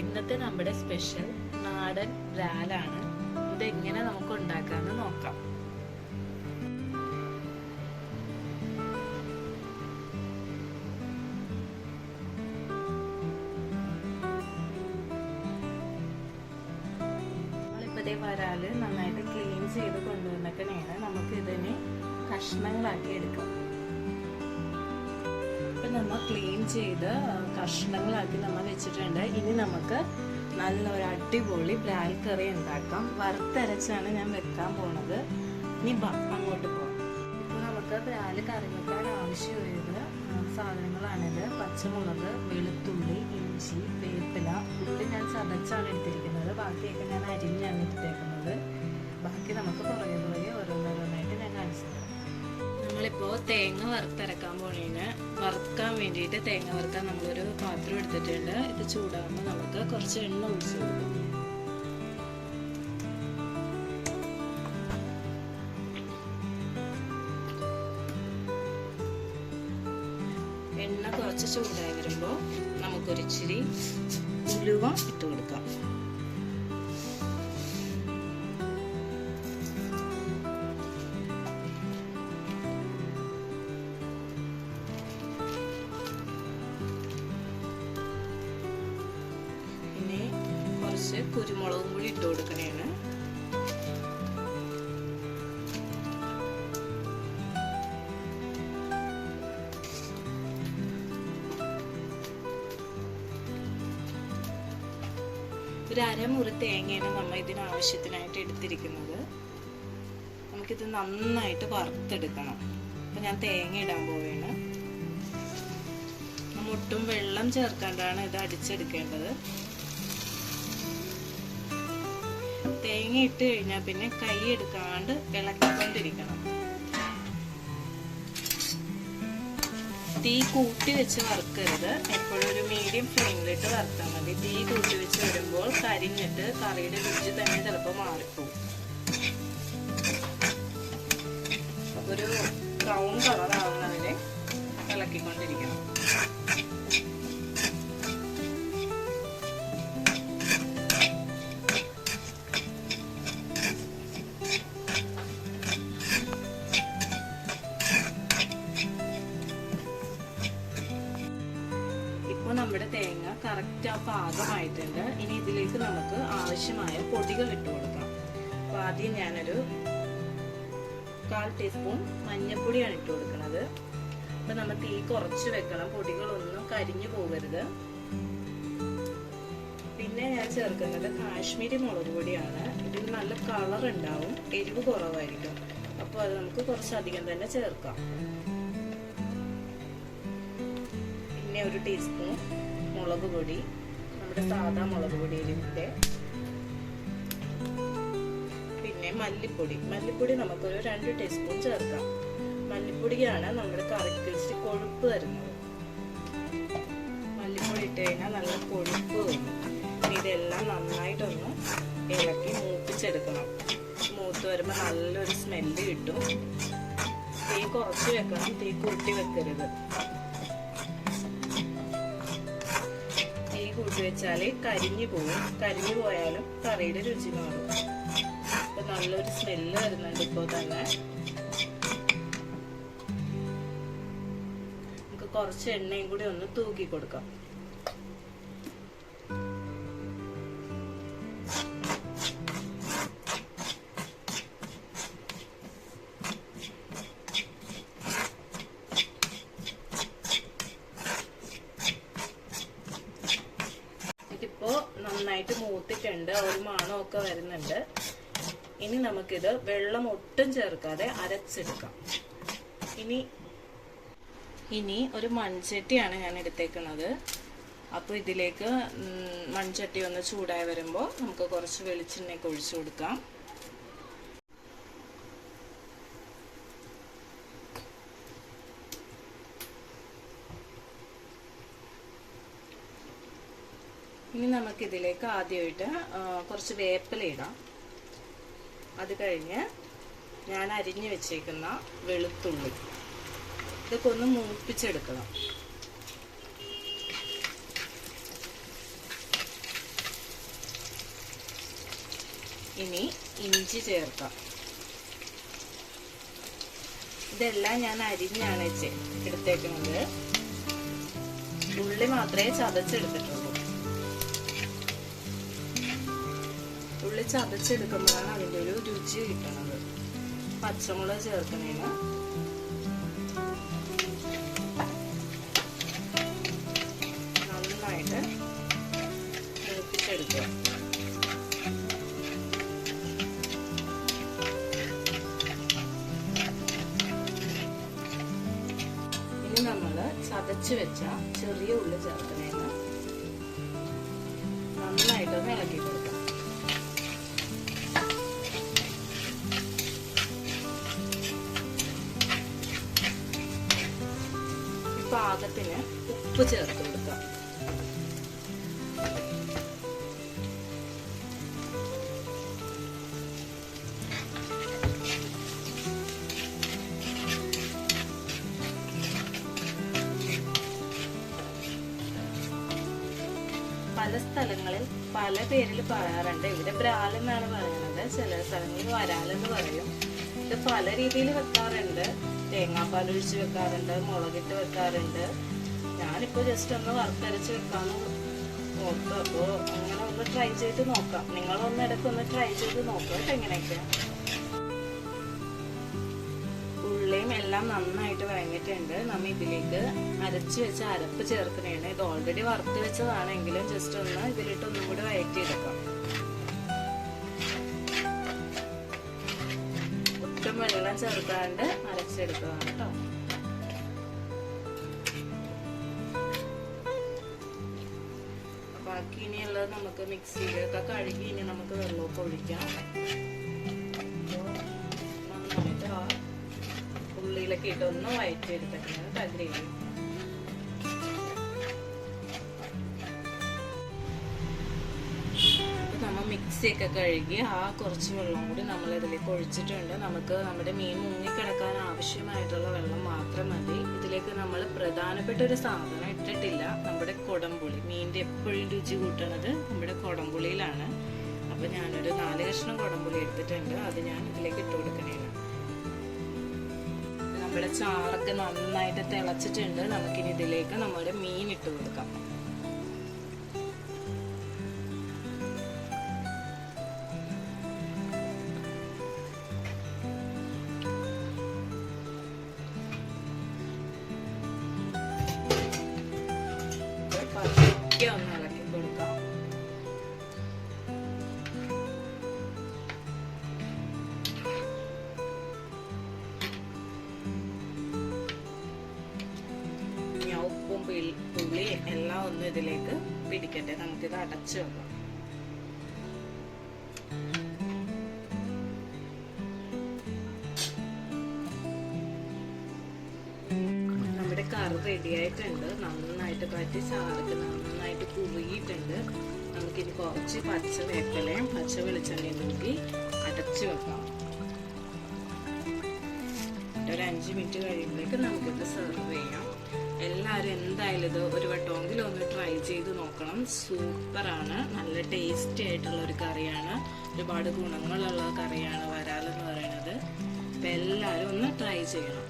ഇന്നത്തെ നമ്മുടെ സ്പെഷ്യൽ നാടൻ ബ്രാലാണ് ഇതെങ്ങനെ നമുക്ക് ഉണ്ടാക്കാന്ന് നോക്കാം വരാൽ നന്നായിട്ട് ക്ലീൻ ചെയ്ത് കൊണ്ടുവന്നിട്ടാണ് നമുക്ക് ഇതിനെ കഷ്ണങ്ങളാക്കി എടുക്കാം. ഇപ്പം നമ്മൾ ക്ലീൻ ചെയ്ത് കഷ്ണങ്ങളാക്കി നമ്മൾ വെച്ചിട്ടുണ്ട്. ഇനി നമുക്ക് നല്ല ഒരു അടിപൊളി ബ്രാൽ കറി ഉണ്ടാക്കാം. വറുത്തരച്ചാണ് ഞാൻ വെക്കാൻ പോണത്. ഇനി അങ്ങോട്ട് പോകാം ഇപ്പോൾ നമുക്ക് ബ്രാൽ കറി വെക്കാൻ ആവശ്യമുള്ളത് സാധനങ്ങളാണിത്. പച്ചമുളക് വെളുത്തുള്ളി ഇഞ്ചി വേപ്പില. ഉള്ളി ഞാൻ ചതച്ചാണ് എടുത്തിരിക്കുന്നത്. ബാക്കിയൊക്കെ ഞാൻ അരിഞ്ഞാണ് എടുത്തേക്കുന്നത്. ബാക്കി നമുക്ക് പുറകെ തേങ്ങ വറുത്തരക്കാൻ പോണേന്. വറുക്കാൻ വേണ്ടിയിട്ട് തേങ്ങ വറുക്കാൻ നമ്മളൊരു പാത്രം എടുത്തിട്ടുണ്ട്. ഇത് ചൂടാകുമ്പോൾ നമുക്ക് കുറച്ച് എണ്ണ ഒഴിച്ച് കൊടുക്കാം. എണ്ണ കുറച്ച് ചൂടായി വരുമ്പോൾ നമുക്കൊരിച്ചിരി ഉലുവ ഇട്ട് കൊടുക്കാം. കുരുമുളകും കൂടി ഇട്ട് കൊടുക്കണേണ്. ഒരു അരമുറി തേങ്ങയാണ് നമ്മൾ ഇതിന് ആവശ്യത്തിനായിട്ട് എടുത്തിരിക്കുന്നത്. നമുക്കിത് നന്നായിട്ട് വറുത്തെടുക്കണം. അപ്പം ഞാൻ തേങ്ങ ഇടാൻ പോവുകയാണ് ഒട്ടും വെള്ളം ചേർക്കാണ്ടാണ് ഇത് അടിച്ചെടുക്കേണ്ടത്. തേങ്ങ ഇട്ട് കഴിഞ്ഞാൽ പിന്നെ കൈ എടുക്കാണ്ട് ഇളക്കിക്കൊണ്ടിരിക്കണം. തീ കൂട്ടി വെച്ച് വറുക്കരുത്. എപ്പോഴും ഒരു മീഡിയം ഫ്ലെയിമിലിട്ട് വറുത്താൽ മതി. തീ കൂട്ടി വെച്ച് വരുമ്പോൾ കരിഞ്ഞിട്ട് കറിയുടെ രുചി തന്നെ ചിലപ്പോൾ മാറിപ്പോകും ഒരു ബ്രൗൺ കളർ ആവുന്നവരെ ഇളക്കിക്കൊണ്ടിരിക്കണം. പാകമായിട്ടുണ്ട് ഇനി ഇതിലേക്ക് നമുക്ക് ആവശ്യമായ പൊടികൾ ഇട്ട് കൊടുക്കാം. അപ്പോൾ ആദ്യം ഞാനൊരു കാൽ ടീസ്പൂൺ മഞ്ഞൾപ്പൊടിയാണ് ഇട്ട് കൊടുക്കുന്നത്. അപ്പോൾ നമ്മൾ തീ കുറച്ച് വെക്കണം. പൊടികളൊന്നും കരിഞ്ഞു പോകരുത്. പിന്നെ ഞാൻ ചേർക്കുന്നത് കാശ്മീരി മുളക് പൊടിയാണ്. ഇതിൽ നല്ല കളർ ഉണ്ടാവും. എരിവ് കുറവായിരിക്കും. അപ്പോൾ അത് നമുക്ക് കുറച്ചധികം തന്നെ ചേർക്കാം. പിന്നെ ഒരു ടീസ്പൂൺ മുളക് പൊടി. നമ്മുടെ സാധാ മുളക് പൊടിയിലിട്ട്. പിന്നെ മല്ലിപ്പൊടി. മല്ലിപ്പൊടി നമുക്കൊരു രണ്ട് ടീസ്പൂൺ ചേർക്കാം. മല്ലിപ്പൊടിയാണ് നമ്മുടെ കറിക്ക് വെച്ചിട്ട് കൊഴുപ്പ് തരുന്നത് മല്ലിപ്പൊടി ഇട്ട് കഴിഞ്ഞാൽ നല്ല കൊഴുപ്പ് വരും. ഇതെല്ലാം നന്നായിട്ടൊന്ന് ഇളക്കി മൂപ്പിച്ചെടുക്കണം. മൂത്ത് വരുമ്പോൾ നല്ലൊരു സ്മെല്ല് കിട്ടും. തീ കുറച്ച് വെക്കണം. തീ കൂട്ടി വെക്കരുത്. വെച്ചാൽ കരിഞ്ഞു പോകും കരിഞ്ഞു പോയാലും കറിയുടെ രുചി മാറും. അപ്പൊ നല്ലൊരു സ്മെല്ല് വരുന്നുണ്ട് ഇപ്പോ തന്നെ. നമുക്ക് കുറച്ച് എണ്ണയും കൂടി ഒന്ന് തൂക്കി കൊടുക്കാം. നന്നായിട്ട് മൂത്തിട്ടുണ്ട്. ഒരു മണമൊക്കെ വരുന്നുണ്ട്. ഇനി നമുക്കിത് വെള്ളം ഒട്ടും ചേർക്കാതെ അരച്ചെടുക്കാം. ഇനി ഇനി ഒരു മൺചട്ടിയാണ് ഞാൻ എടുത്തേക്കുന്നത്. അപ്പോൾ ഇതിലേക്ക് മൺചട്ടി ഒന്ന് ചൂടായി വരുമ്പോൾ നമുക്ക് കുറച്ച് വെളിച്ചെണ്ണയൊക്കെ ഒഴിച്ചു കൊടുക്കാം. ഇനി നമുക്കിതിലേക്ക് ആദ്യമായിട്ട് കുറച്ച് വേപ്പില ഇടാം. അത് കഴിഞ്ഞ് ഞാൻ അരിഞ്ഞു വെച്ചേക്കുന്ന വെളുത്തുള്ളി. ഇതൊക്കെ ഒന്ന് മൂപ്പിച്ചെടുക്കണം. ഇനി ഇഞ്ചി ചേർക്കാം. ഇതെല്ലാം ഞാൻ അരിഞ്ഞാണ് എടുത്തേക്കുന്നത്. ഉള്ളി മാത്രമേ ചതച്ചെടുത്തിട്ടുള്ളൂ. ഉള്ളി ചതച്ചെടുക്കുമ്പോഴാണ് അതിന്റെ ഒരു രുചി കിട്ടുന്നത്. പച്ചമുളക് ചേർക്കുന്നതിന്. നന്നായിട്ട് മൂപ്പിച്ചെടുക്കുക. ഇനി നമ്മൾ ചതച്ച് വെച്ച ചെറിയ ഉള്ളി ചേർക്കുന്നതിന് നന്നായിട്ടൊന്ന് ഇളക്കി പാകത്തിന് ഉപ്പ് ചേർത്ത് കൊടുക്കാം. പല സ്ഥലങ്ങളിൽ പല പേരിൽ പറയാറുണ്ട്. ഇവിടെ ബ്രാൽ എന്നാണ് പറയുന്നത്. ചില സ്ഥലങ്ങളിൽ വരാലെന്ന് പറയും. ഇത് പല രീതിയിൽ വെക്കാറുണ്ട്. തേങ്ങാപ്പാൽ ഒഴിച്ച് വെക്കാറുണ്ട് മുളകിട്ട് വെക്കാറുണ്ട്. ഞാനിപ്പോൾ ജസ്റ്റ് ഒന്ന് വറുത്തരച്ച് വെക്കാന്ന് നോക്കുക അപ്പോൾ അങ്ങനെ ഒന്ന് ട്രൈ ചെയ്ത് നോക്കാം. നിങ്ങളൊന്ന് ഇടയ്ക്കൊന്ന് ട്രൈ ചെയ്ത് നോക്കാം കേട്ടോ എങ്ങനെയൊക്കെ. ഉള്ളിയും എല്ലാം നന്നായിട്ട് വഴങ്ങിയിട്ടുണ്ട്. നമ്മൾ ഇതിലേക്ക് അരച്ച് വെച്ച അരപ്പ് ചേർക്കണേണ് ഇത് ഓൾറെഡി വറുത്ത് വെച്ചതാണെങ്കിലും ജസ്റ്റ് ഒന്ന് ഇതിലിട്ട് ഒന്നും കൂടി വഴറ്റിയെടുക്കാം ഒട്ടും വെള്ളം ചേർക്കാണ്ട് അരച്ചെടുത്തതാണ് കേട്ടോ ബാക്കി ഇനിയുള്ളത് നമുക്ക് മിക്സിയിലൊക്കെ കഴുകി ഇനി നമുക്ക് വെള്ളമൊക്കെ ഒഴിക്കാം. നന്നായിട്ട് ആ ഉള്ളിയിലൊക്കെ ഇട്ട് ഒന്ന് വയറ്റി എടുത്തിട്ടുണ്ട് ഗ്രേവി മിക്സിയൊക്കെ കഴുകി ആ കുറച്ച് വെള്ളം കൂടി നമ്മൾ ഇതിലേക്ക് ഒഴിച്ചിട്ടുണ്ട്. നമുക്ക് നമ്മുടെ മീൻ മുങ്ങിക്കിടക്കാൻ ആവശ്യമായിട്ടുള്ള വെള്ളം മാത്രം മതി. ഇതിലേക്ക് നമ്മൾ പ്രധാനപ്പെട്ട ഒരു സാധനം ഇട്ടിട്ടില്ല. നമ്മുടെ കുടംപുളി. മീനിന്റെ എപ്പോഴും രുചി കൂട്ടണത് നമ്മുടെ കുടംപുളിയിലാണ്. അപ്പോൾ ഞാനൊരു നാല് കഷ്ണം കുടംപുളി എടുത്തിട്ടുണ്ട്. അത് ഞാൻ ഇതിലേക്ക് ഇട്ട് കൊടുക്കണേണ്. നമ്മുടെ ചാറൊക്കെ നന്നായിട്ട് തിളച്ചിട്ടുണ്ട്. നമുക്കിനി ഇതിലേക്ക് നമ്മുടെ മീൻ ഇട്ട് കൊടുക്കാം. പതുക്കെ ഒന്ന് ഇളക്കി കൊടുക്കാം ഉപ്പും പിളി പുളിയും എല്ലാം ഒന്ന് ഇതിലേക്ക് പിടിക്കട്ടെ. നമുക്കിത് അടച്ചു വെക്കാം. നമ്മുടെ റെഡിയായിട്ടുണ്ട് നന്നായിട്ട് പറ്റി ചാറൊക്കെ നന്നായിട്ട് കുറുകിയിട്ടുണ്ട്. നമുക്കിനി കുറച്ച് പച്ച വേപ്പലയും പച്ച വെളിച്ചെണ്ണയും നോക്കി അടച്ചു വെക്കാം. ഒരു അഞ്ച് മിനിറ്റ് കഴിയുമ്പോഴേക്ക് നമുക്കിത് സെർവ് ചെയ്യാം. എല്ലാവരും എന്തായാലും ഇത് ഒരു വട്ടമെങ്കിലും ഒന്ന് ട്രൈ ചെയ്ത് നോക്കണം. സൂപ്പറാണ് നല്ല ടേസ്റ്റി ആയിട്ടുള്ള ഒരു കറിയാണ്. ഒരുപാട് ഗുണങ്ങളുള്ള കറിയാണ് വരാലെന്ന് പറയുന്നത്. അപ്പം എല്ലാവരും ഒന്ന് ട്രൈ ചെയ്യണം.